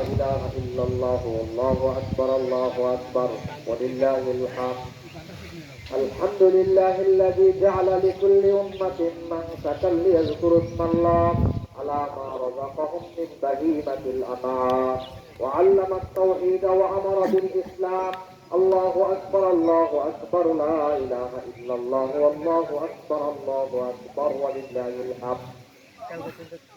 إله إلا الله والله أكبر الله أكبر ولله الحمد الحمد لله الذي جعل لكل أمة منسكا ليذكروا اسم الله على ما رزقهم من بهيمة الأنعام وعلم التوحيد وأمر بالإسلام. الله أكبر الله أكبر لا إله إلا الله والله أكبر الله أكبر ولله الحمد.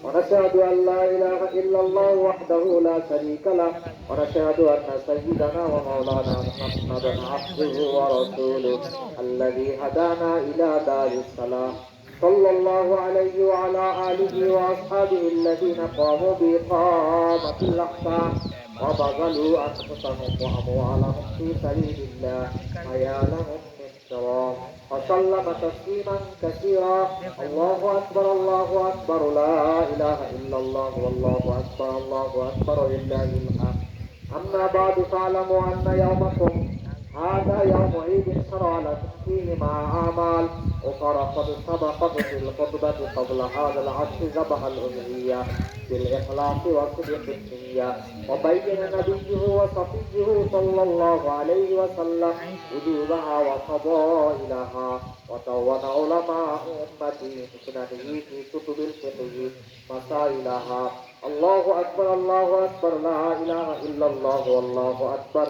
ونشهد أن لا إله إلا الله وحده لا شريك له ونشهد أن سيدنا ومولانا محمدا عبده ورسوله الذي هدانا إلى دار السلام. صلى الله عليه وعلى آله وأصحابه الذين قاموا بإقامة الأحكام وبذلوا أنفسهم وأموالهم في سبيل الله. كرام وسلم تسليما كثيرا. الله أكبر الله أكبر. لا إله إلا الله والله أكبر الله أكبر لله الحمد. أما بعد فاعلموا أن يومكم عيد شرع لكم فيه مع أعمال أخرى قد سبقت في الخطبة قبل هذا العصر ذبح الأضحية بالإخلاص وصدق النية وبين نبيه وصفيه صلى الله عليه وسلم وجوبها وفضائلها وتون علماء أمته سننه في كتب الفقه مسائلها. الله أكبر الله أكبر لا إله إلا الله والله أكبر.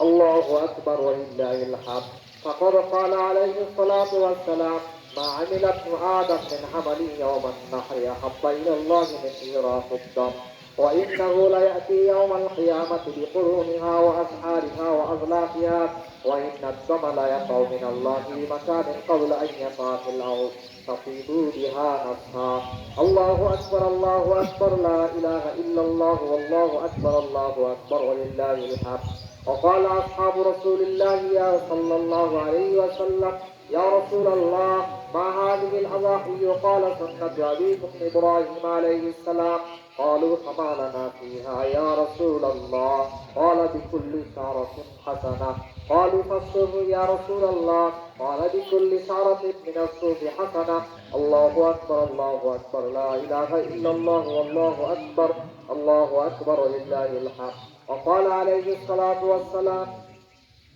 الله أكبر ولله الحمد. فقد قال عليه الصلاة والسلام ما عمل ابن آدم من عمل يوم النحر أحب إلى الله من إيراق الدم. وإنه ليأتي يوم القيامة بقرونها وأسحارها وأغلافها وإن الدم ليقع من الله بمكان قبل أن يقع في الأرض. تفيضوا بها نفسها الله أكبر الله أكبر لا إله إلا الله والله أكبر الله أكبر ولله الحمد. وقال أصحاب رسول الله صلى الله عليه وسلم يا رسول الله ما هذه الأضاحي؟ قال سنة أبيكم إبراهيم عليه السلام. قالوا فما لنا فيها يا رسول الله؟ قال بكل شعرة حسنة. قالوا فالصوف يا رسول الله. قال بكل شعرة من الصوف حسنة. الله أكبر الله أكبر. لا إله إلا الله والله أكبر. الله أكبر ولله الحمد. وقال عليه الصلاة والسلام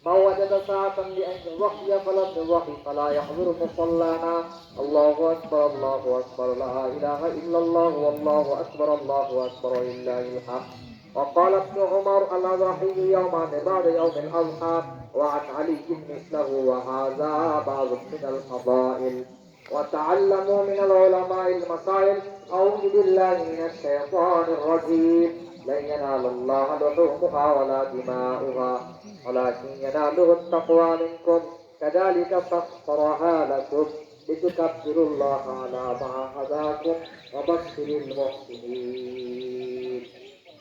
من وجد ساعة لأن يضحي فلم يضحي فلا يحضر مصلانا. الله أكبر الله أكبر لا إله إلا الله والله أكبر الله أكبر ولله الحمد. وقال ابن عمر الأضحي يوما بعد يوم الأضحى وعن علي مثله وهذا بعض من الفضائل. وتعلموا من العلماء المسائل أعوذ بالله من الشيطان الرجيم. لن ينال الله لحومها ولا دماؤها ولكن يناله التقوى منكم. كذلك سخرها لكم لتكبروا الله على ما هداكم وبشر المحسنين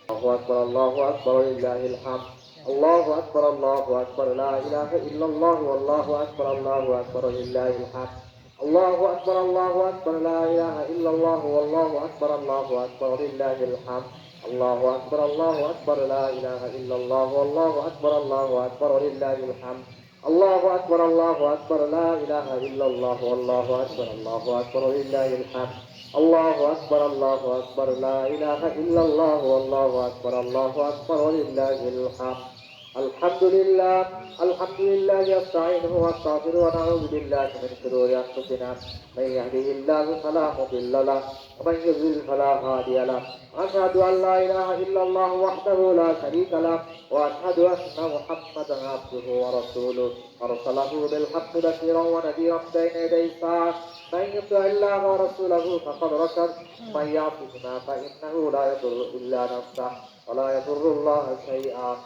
الله أكبر الله أكبر لله الحمد. الله أكبر الله أكبر لا إله إلا الله والله أكبر الله أكبر لله الحمد. الله أكبر الله أكبر لا إله إلا الله والله أكبر الله أكبر لله الحمد. الله أكبر الله أكبر لا إله إلا الله والله أكبر الله أكبر ولله الحمد. الله أكبر الله أكبر لا إله إلا الله والله أكبر الله أكبر ولله الحمد. الله أكبر الله أكبر لا إله إلا الله والله أكبر الله أكبر ولله الحمد. الحمد لله الحمد لله يستعينه واستغفره ونعوذ بالله من شرور انفسنا من يهده الله فلا مضل له ومن يضلل فلا هادي له اشهد ان لا اله الا الله وحده لا شريك له واشهد ان محمدا عبده ورسوله ارسله بالحق بشيرا ونذيرا بين يدي الساعة من يطع الله ورسوله فقد رشد من يعصهما فانه لا يضر الا نفسه ولا يضر الله شيئا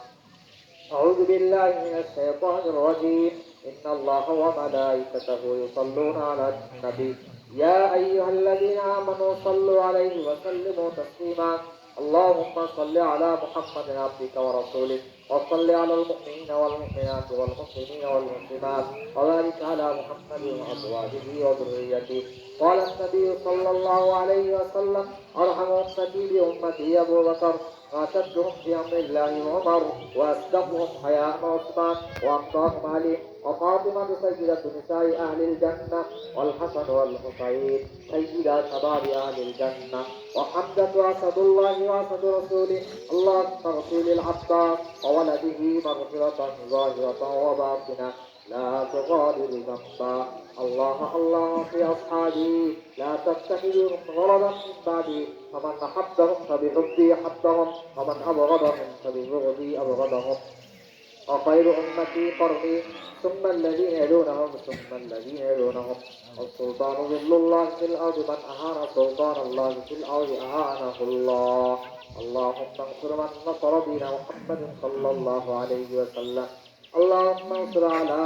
أعوذ بالله من الشيطان الرجيم. إن الله وملائكته يصلون على النبي. يا أيها الذين آمنوا صلوا عليه وسلموا تسليما. اللهم صل على محمد عبدك ورسولك. وصل على المؤمنين والمؤمنات والمسلمين والمسلمات وبارك على محمد وأزواجه وذريته. قال النبي صلى الله عليه وسلم أرحم أمتي بأمتي أبو بكر. وأشدهم في أمر الله عمر وأصدقهم حياء عثمان وأمضاهم علي وفاطمة سيدة نساء أهل الجنة والحسن والحسين سيدا شباب أهل الجنة. وحمزة أسد الله وأسد رسوله. اللهم اغفر للعباس وولده مغفرة ظاهرة وباطنة. لا تغادر ذنبا الله الله في أصحابي. لا تتخذوا غرضا من بعدي. فمن أحبهم فبحبي أحبهم ومن أبغضهم فببغضي أبغضهم. وخير أمتي قرني ثم الذين يلونهم ثم الذين يلونهم. والسلطان ظل الله في الأرض من أهان سلطان الله في الأرض أهانه الله. اللهم انصر من نصر دين محمد صلى الله عليه وسلم. اللهم انصر على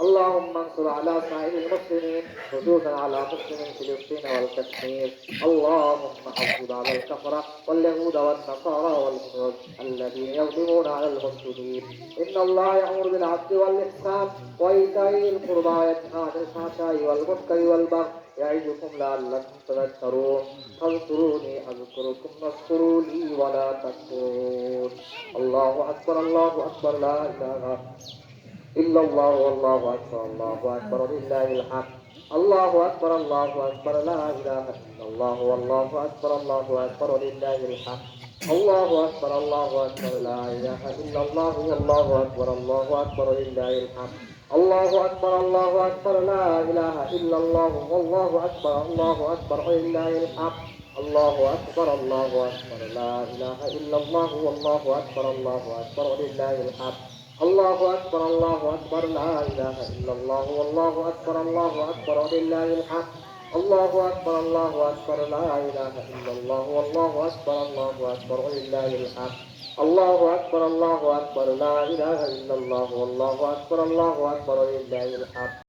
اللهم انصر على سائر المسلمين خصوصا على مسلم فلسطين والكشمير. اللهم حفظ على الكفرة واليهود والنصارى والهنود الذين يظلمون على المسلمين. إن الله يأمر بالعدل والإحسان وإيتاء القربى وينهى عن الفحشاء والمنكر والبغي يعظكم لعلكم تذكرون. فاذكروني أذكركم واذكروا لي ولا تكفرون. الله أكبر الله أكبر لا إله إلا الله والله أكبر الله أكبر لله الحمد الله أكبر الله أكبر لا إله إلا الله والله أكبر الله أكبر لله الحمد الله أكبر الله أكبر لا إله إلا الله والله أكبر الله أكبر لله الحمد الله أكبر الله أكبر لا إله إلا الله والله أكبر الله أكبر لله الحمد الله أكبر الله أكبر لا إله إلا الله والله أكبر الله أكبر لله الحمد الله أكبر الله أكبر لا إله إلا الله والله أكبر الله أكبر لله الحمد. الله أكبر الله أكبر لا إله إلا الله والله أكبر الله أكبر لله الحمد. الله أكبر الله أكبر لا إله إلا الله والله أكبر الله أكبر لله الحمد.